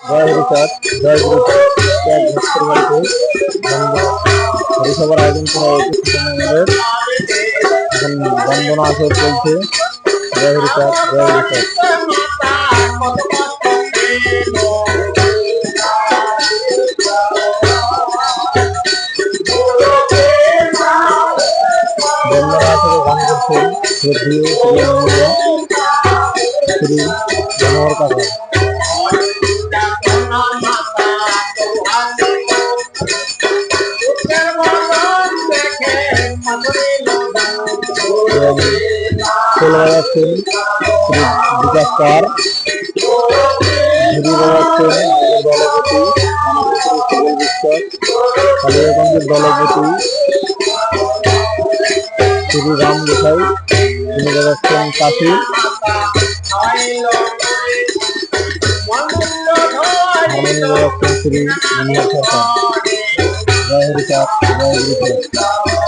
জয় হরিচাঁদ জয় আয়োজন করা হয়েছে আমাদের এখন বন্দনা আসর চলছে জয় হরিচাঁদ জয় হরিচাঁদ বন্দনা আসরে গান শ্রী শ্রী কাকা এবং খোল শ্রী বিকাশ কার ঝুড়ি বাজাচ্ছেন দলপতি দলপতি শ্রী রাম গোসাই তিনি বাজাচ্ছেন কাশি শ্রী মনোহর সরকার জয় হরিচাঁদ জয় হরিচাঁদ